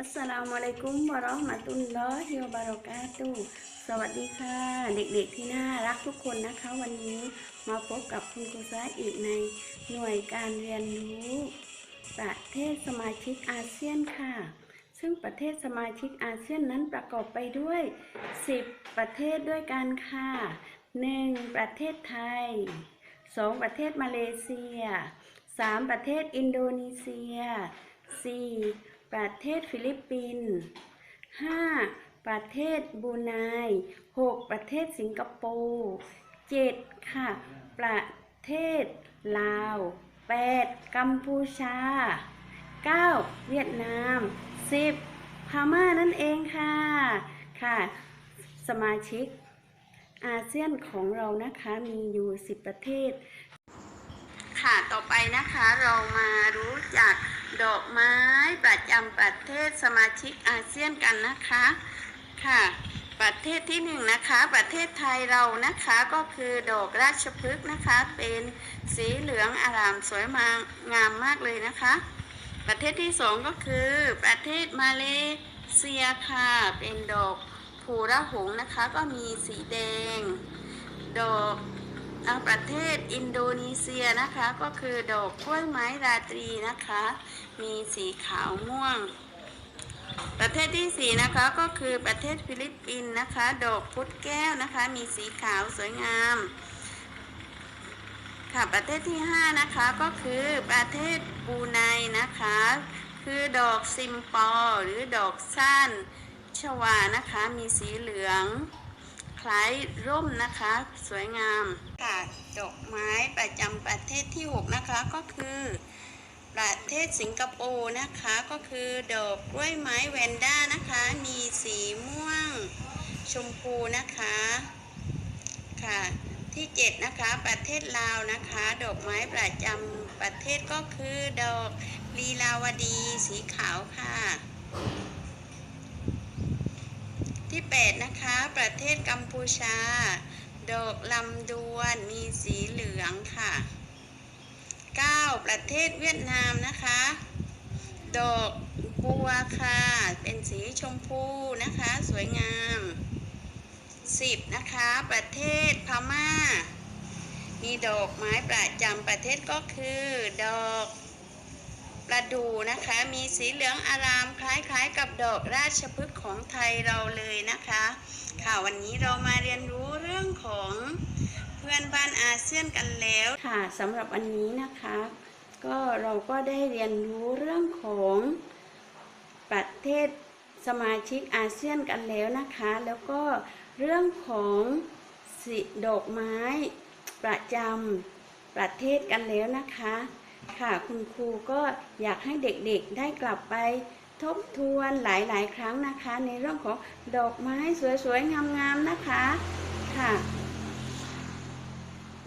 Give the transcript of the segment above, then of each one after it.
อัสสลามุอะลัยกุมวะเราะห์มะตุลลอฮิวะบารอกาตุสวัสดีค่ะ เด็กๆที่น่ารักทุกคนนะคะ วันนี้มาพบกับคุณครูซาอีกในหน่วยการเรียนรู้ ประเทศสมาชิกอาเซียนค่ะ ซึ่งประเทศสมาชิกอาเซียนนั้นประกอบไปด้วย 10 ประเทศด้วยกันค่ะ 1. ประเทศไทย 2. ประเทศมาเลเซีย 3. ประเทศอินโดนีเซีย 4. ประเทศฟิลิปปินส์ 5. ประเทศบูไน 6. ประเทศสิงคโปร์ 7. ค่ะ ประเทศลาว 8. กัมพูชา 9. เวียดนาม 10. พม่านั่นเองค่ะ ค่ะ สมาชิกอาเซียนของเรานะคะมีอยู่ 10 ประเทศ ค่ะ ต่อไปนะคะเรามารู้จัก ดอกไม้ประจำประเทศสมาชิกอาเซียนกันนะคะค่ะ ประเทศที่หนึ่งนะคะ ประเทศไทยเรานะคะก็คือดอกราชพฤกษ์นะคะ เป็นสีเหลืองอารามสวยมางามมากเลยนะคะ ประเทศที่สองก็คือประเทศมาเลเซียค่ะ เป็นดอกภูระหงนะคะ ก็มีสีแดง ดอก อ่าประเทศอินโดนีเซียนะคะ ก็คือดอกกล้วยไม้ราตรีนะคะ มีสีขาวม่วง ประเทศที่สี่นะคะก็คือประเทศฟิลิปปินส์นะคะ ดอกพุธแก้วนะคะ มีสีขาวสวยงามค่ะประเทศที่ห้านะคะก็คือประเทศบูไนนะคะ คือดอกซิมปอ หรือดอกสั้นชวานะคะ มีสีเหลือง ล้ายร่มนะคะ สวยงามค่ะดอกไม้ประจำประเทศที่ 6 นะคะก็คือ ประเทศสิงคโปร์นะคะ ก็คือดอกกล้วยไม้แวนด้านะคะ มีสีม่วงชมพูนะคะค่ะที่7นะคะประเทศลาวนะคะ ดอกไม้ประจำประเทศก็คือดอกลีลาวดีสีขาวค่ะ ที่ 8 นะคะ ประเทศกัมพูชา ดอกลำดวนมีสีเหลืองค่ะ 9 ประเทศเวียดนามนะคะ ดอกบัวค่ะ เป็นสีชมพูนะคะ สวยงาม 10 นะคะ ประเทศพม่า มีดอกไม้ประจำประเทศก็คือ ดอก ประดู่นะคะ มีสีเหลืองอารามคล้ายๆ กับดอกราชพฤกษ์ของไทยเราเลยนะคะ ค่ะวันนี้เรามาเรียนรู้เรื่องของเพื่อนบ้านอาเซียนกันแล้วค่ะสำหรับวันนี้นะคะ ก็เราก็ได้เรียนรู้เรื่องของประเทศสมาชิกอาเซียนกันแล้วนะคะ แล้วก็เรื่องของสีดอกไม้ประจำประเทศกันแล้วนะคะ ค่ะคุณครูก็อยากให้เด็กๆได้กลับไปทบทวนหลายๆ ครั้งนะคะ ในเรื่องของดอกไม้สวยๆ งามๆ นะคะค่ะ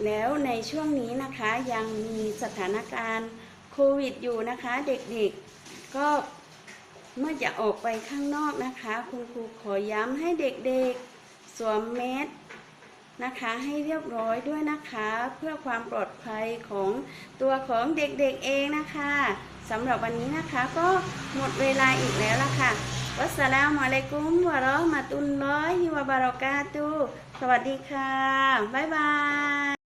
แล้วในช่วงนี้นะคะยังมีสถานการณ์โควิดอยู่นะคะ เด็กๆก็เมื่อจะออกไปข้างนอกนะคะ คุณครูขอย้ำให้เด็กๆ สวมแมส นะคะให้เรียบร้อยด้วยนะคะ เพื่อความปลอดภัยของตัวของเด็กๆเองนะคะสำหรับวันนี้นะคะก็หมดเวลาอีกแล้วล่ะค่ะวัสสลามุอะลัยกุมวะราะมาตุลลอฮิวะบารอกาตุ สวัสดีค่ะ บ๊ายบาย